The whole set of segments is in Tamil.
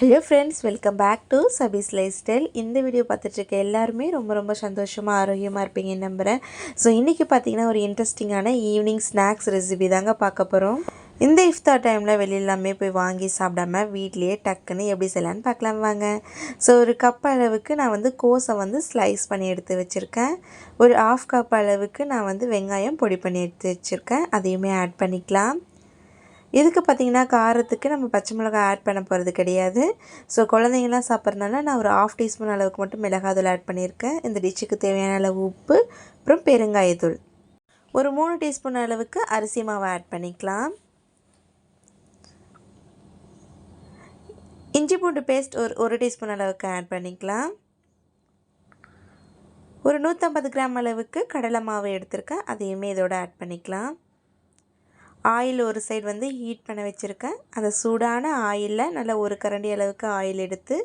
Hello friends welcome back to சபீஸ் life style இந்த வீடியோ பார்த்துட்ருக்க எல்லாருமே ரொம்ப ரொம்ப சந்தோஷமாக ஆரோக்கியமாக இருப்பீங்கன்னு நம்புகிறேன் ஸோ இன்றைக்கி பார்த்தீங்கன்னா ஒரு இன்ட்ரெஸ்டிங்கான ஈவினிங் ஸ்நாக்ஸ் ரெசிபி தாங்க பார்க்க போகிறோம் இந்த இஃப்தார் டைமில் வெளியிலாமே போய் வாங்கி சாப்பிடாம வீட்லேயே டக்குன்னு எப்படி செய்யலான்னு பார்க்கலாம் வாங்க. ஸோ ஒரு கப் அளவுக்கு நான் வந்து கோஸை வந்து ஸ்லைஸ் பண்ணி எடுத்து வச்சுருக்கேன். ஒரு ஆஃப் கப் அளவுக்கு நான் வந்து வெங்காயம் பொடி பண்ணி எடுத்து வச்சுருக்கேன். அதையுமே ஆட் பண்ணிக்கலாம். இதுக்கு பார்த்திங்கன்னா காரத்துக்கு நம்ம பச்சை மிளகாய் ஆட் பண்ண போகிறது கிடையாது. ஸோ குழந்தைங்களாம் சாப்பிட்றதுனால நான் ஒரு ஆஃப் டீஸ்பூன் அளவுக்கு மட்டும் மிளகாத்தூள் ஆட் பண்ணியிருக்கேன். இந்த டிஷ்ஷுக்கு தேவையான அளவு உப்பு அப்புறம் பெருங்காயத்தூள் ஒரு மூணு டீஸ்பூன் அளவுக்கு அரிசி மாவை ஆட் பண்ணிக்கலாம். இஞ்சி பூண்டு பேஸ்ட் ஒரு ஒரு டீஸ்பூன் அளவுக்கு ஆட் பண்ணிக்கலாம். ஒரு நூற்றம்பது கிராம் அளவுக்கு கடலை மாவு எடுத்திருக்கேன். அதையுமே இதோட ஆட் பண்ணிக்கலாம். ஆயில் ஒரு சைடு வந்து ஹீட் பண்ண வச்சுருக்கேன். அந்த சூடான ஆயிலில் நல்லா ஒரு கரண்டி அளவுக்கு ஆயில் எடுத்து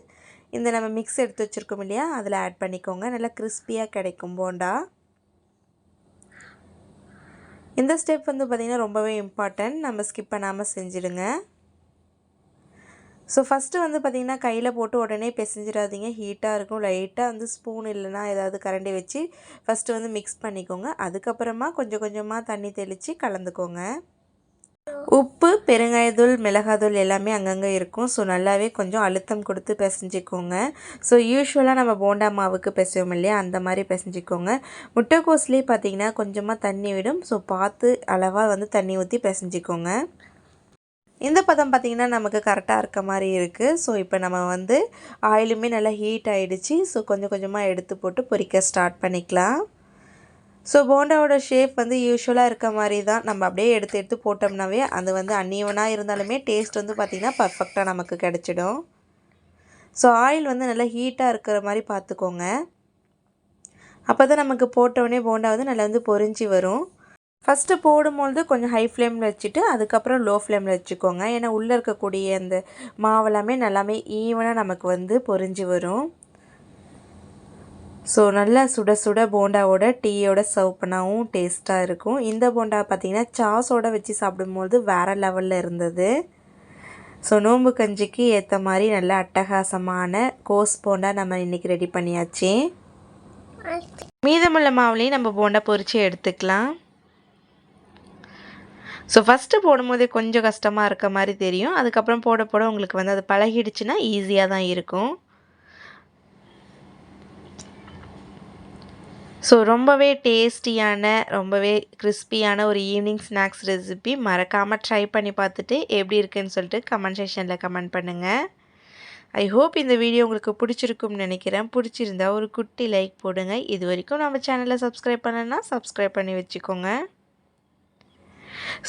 இந்த நம்ம மிக்ஸ் எடுத்து வச்சுருக்கோம் இல்லையா அதில் ஆட் பண்ணிக்கோங்க. நல்லா கிறிஸ்பியாக கிடைக்கும் போண்டா. இந்த ஸ்டெப் வந்து பார்த்திங்கன்னா ரொம்பவே இம்பார்ட்டன்ட் நம்ம ஸ்கிப் பண்ணாமல் செஞ்சுடுங்க. ஸோ ஃபஸ்ட்டு வந்து பார்த்திங்கன்னா கையில் போட்டு உடனே பிசைஞ்சிடாதீங்க. ஹீட்டாக இருக்கும். லைட்டாக வந்து ஸ்பூன் இல்லைனா ஏதாவது கரண்டி வச்சு ஃபஸ்ட்டு வந்து மிக்ஸ் பண்ணிக்கோங்க. அதுக்கப்புறமா கொஞ்சம் கொஞ்சமாக தண்ணி தெளித்து கலந்துக்கோங்க. உப்பு பெருங்காயத்தூள் மிளகாத்தூள் எல்லாமே அங்கங்கே இருக்கும். ஸோ நல்லாவே கொஞ்சம் அழுத்தம் கொடுத்து பிசைஞ்சிக்கோங்க. ஸோ யூஸ்வலாக நம்ம போண்டா மாவுக்கு பிசைவோம் இல்லையா? அந்த மாதிரி பிசைஞ்சிக்கோங்க. முட்டைக்கோஸ்லேயே பார்த்தீங்கன்னா கொஞ்சமாக தண்ணி விடும். ஸோ பார்த்து அளவாக வந்து தண்ணி ஊற்றி பிசைஞ்சிக்கோங்க. இந்த பதம் பார்த்திங்கன்னா நமக்கு கரெக்டாக இருக்க மாதிரி இருக்குது ஸோ இப்போ நம்ம வந்து ஆயிலுமே நல்லா ஹீட் ஆகிடுச்சி ஸோ கொஞ்சம் கொஞ்சமாக எடுத்து போட்டு பொரிக்க ஸ்டார்ட் பண்ணிக்கலாம். ஸோ போண்டாவோட ஷேப் வந்து யூஸ்வலாக இருக்க மாதிரி தான் நம்ம அப்படியே எடுத்து எடுத்து போட்டோம்னாவே அது வந்து அன்னியவனாக இருந்தாலுமே டேஸ்ட் வந்து பார்த்திங்கன்னா பர்ஃபெக்டாக நமக்கு கிடச்சிடும். ஸோ ஆயில் வந்து நல்லா ஹீட்டாக இருக்கிற மாதிரி பார்த்துக்கோங்க அப்போ தான் நமக்கு போட்டவுடனே போண்டா வந்து நல்லா வந்து பொறிஞ்சி வரும். ஃபஸ்ட்டு போடும்பொழுது கொஞ்சம் ஹை ஃப்ளேமில் வச்சுட்டு அதுக்கப்புறம் லோ ஃப்ளேமில் வச்சுக்கோங்க. ஏன்னா உள்ளே இருக்கக்கூடிய அந்த மாவெல்லாமே நல்லாமே ஈவனாக நமக்கு வந்து பொறிஞ்சி வரும். ஸோ நல்லா சுட சுட போண்டாவோட டீயோட சர்வ் பண்ணவும் டேஸ்ட்டாக இருக்கும். இந்த போண்டா பார்த்திங்கன்னா சாஸோட வச்சு சாப்பிடும்போது வேறு லெவலில் இருந்தது. ஸோ நோம்பு கஞ்சிக்கு ஏற்ற மாதிரி நல்ல அட்டகாசமான கோஸ் போண்டா நம்ம இன்றைக்கி ரெடி பண்ணியாச்சு. மீதமுள்ள மாவுலேயும் நம்ம போண்டா பொறிச்சு எடுத்துக்கலாம். ஸோ ஃபஸ்ட்டு போடும்போதே கொஞ்சம் கஷ்டமாக இருக்க மாதிரி தெரியும். அதுக்கப்புறம் போட போட உங்களுக்கு வந்து அது பழகிடுச்சுன்னா ஈஸியாக தான் இருக்கும். ஸோ ரொம்பவே டேஸ்டியான ரொம்பவே கிறிஸ்பியான ஒரு ஈவினிங் ஸ்நாக்ஸ் ரெசிபி மறக்காமல் ட்ரை பண்ணி பார்த்துட்டு எப்படி இருக்குன்னு சொல்லிட்டு கமெண்ட் செக்ஷனில் கமெண்ட் பண்ணுங்கள் ஐ ஹோப் இந்த வீடியோ உங்களுக்கு பிடிச்சிருக்கும்னு நினைக்கிறேன். பிடிச்சிருந்தா ஒரு குட்டி லைக் போடுங்க. இது வரைக்கும் நம்ம சேனலை சப்ஸ்கிரைப் பண்ணலன்னா சப்ஸ்கிரைப் பண்ணி வச்சுக்கோங்க.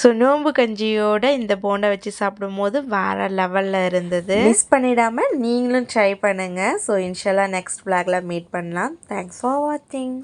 ஸோ நோம்பு கஞ்சியோட இந்த போண்டை வச்சு சாப்பிடும்போது வேறு லெவலில் இருந்தது. மிஸ் பண்ணிடாமல் நீங்களும் ட்ரை பண்ணுங்கள் ஸோ இன்ஷால்லாம் நெக்ஸ்ட் பிளாகில் மீட் பண்ணலாம். தேங்க்ஸ் ஃபார் வாட்சிங்